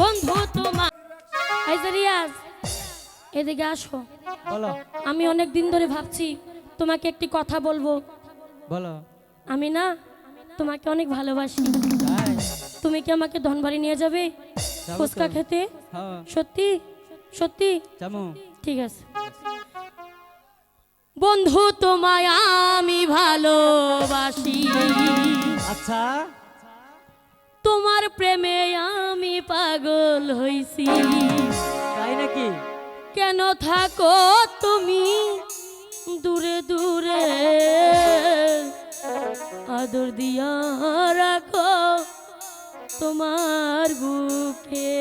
বন্ধু তোমার। এই যে রিয়াজ এদিকে আসো। বলো। আমি অনেক দিন ধরে ভাবছি তোমাকে একটি কথা বলব। বলো। আমি না তোমাকে অনেক ভালোবাসি। তুমি কি আমাকে ধনবাড়ি নিয়ে যাবে? ফুচকা খেতে? হ্যাঁ। সত্যি? সত্যি? ঠিক আছে। বন্ধু তোমায় আমি ভালোবাসি। আচ্ছা। তোমার প্রেমে আমি পাগল হইছি। তাই নাকি? কেন থাকো তুমি দূরে দূরে? আদর দিয়া রাখো তোমার বুকে।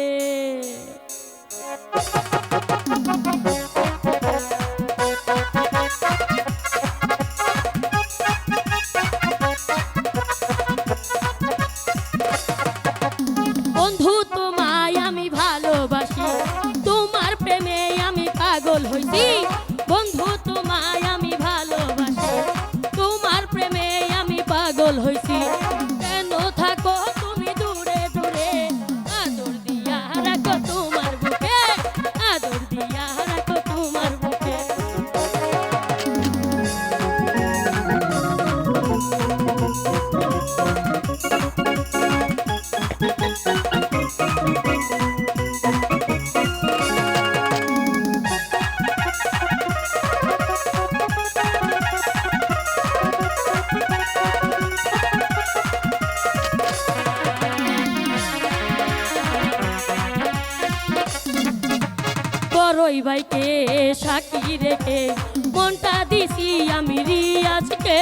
হইছি বড়ই ভাইকে সাক্ষী রেখে। মনটা দিছি আমি রিয়াজকে।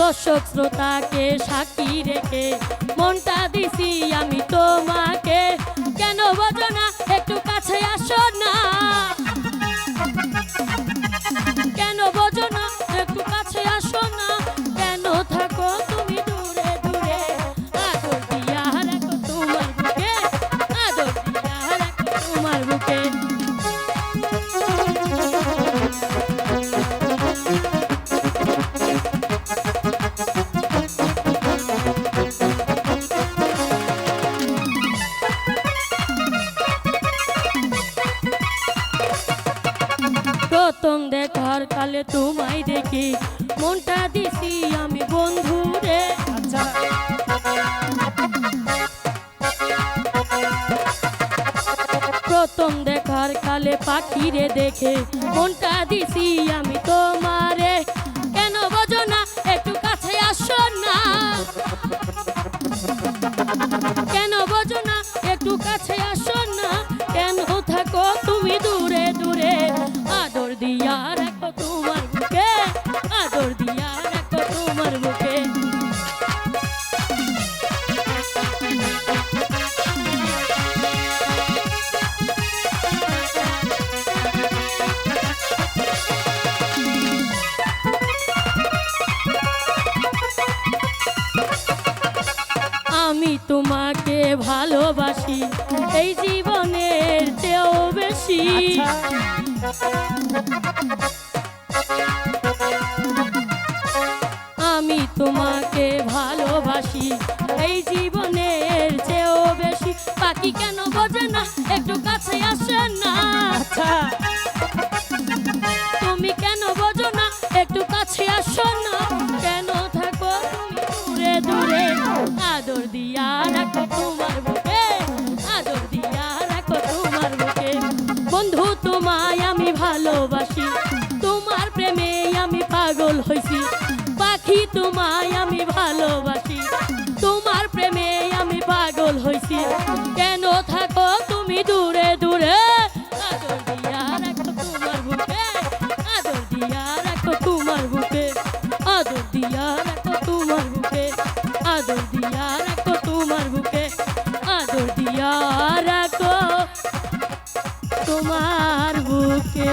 দর্শক শ্রোতাকে সাক্ষী রেখে, মনটা দিছি আমি তোমাকে। কেন বোঝো না, একটু কাছে আসো না। প্রথম দেখার কালে তোমায় দেখি। মনটা দিছি আমি বন্ধু রে। আচ্ছা। প্রথম দেখার কালে পাখিরে দেখে মনটা দিছি আমি ভালোবাসি এই জীবনের চেয়েও বেশি। আচ্ছা। আমি তোমাকে ভালোবাসি এই জীবনের চেয়েও বেশি। পাখি কেন বোঝে না একটু কাছে আসে না। হইছি পাখি তোমায় আমি ভালোবাসি, তোমার প্রেমে আমি পাগল হইছি কেন থাকো তুমি দূরে দূরে? আদর দিয়া বুকে, আদর দিয়া বুকে, আদর বুকে, আদর তোমার বুকে, আদর দিয়া তোমার বুকে।